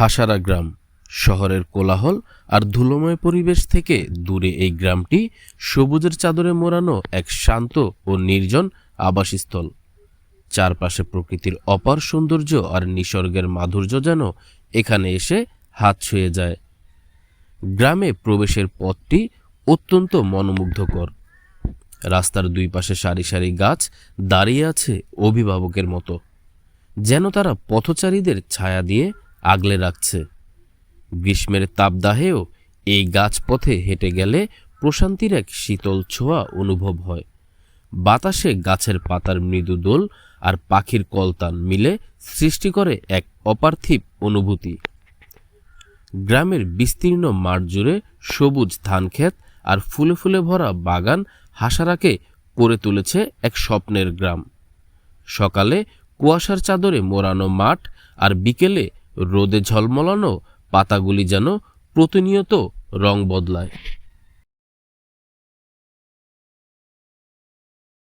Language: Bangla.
হাসারা গ্রাম। শহরের কোলাহল আর ধুলোময় পরিবেশ থেকে দূরে এই গ্রামটি সবুজের চাদরে মোড়ানো এক শান্ত ও নির্জন আবাসস্থল। চারপাশে প্রকৃতির অপার সৌন্দর্য আর নিসর্গের মাধুর্য যেন এখানে এসে হাত ছুঁয়ে যায়। গ্রামে প্রবেশের পথটি অত্যন্ত মনোমুগ্ধকর। রাস্তার দুই পাশে সারি সারি গাছ দাঁড়িয়ে আছে অভিভাবকের মতো। যেন তারা পথচারীদের ছায়া দিয়ে আগলে রাখছে। গ্রীষ্মের তাপদাহেও এই গাছপথে হেঁটে গেলে প্রশান্তির এক শীতল ছোঁয়া অনুভব হয়। বাতাসে গাছের পাতার মৃদু দোল আর পাখির কলতান মিলে সৃষ্টি করে এক অপার্থিব অনুভূতি। গ্রামের বিস্তীর্ণ মাঠ জুড়ে সবুজ ধানক্ষেত আর ফুলে ফুলে ভরা বাগান হাসারাকে করে তুলেছে এক স্বপ্নের গ্রাম। সকালে কুয়াশার চাদরে মোড়ানো মাঠ আর বিকেলে রোদে ঝলমলানো পাতাগুলি যেন প্রতিনিয়ত রং বদলায়।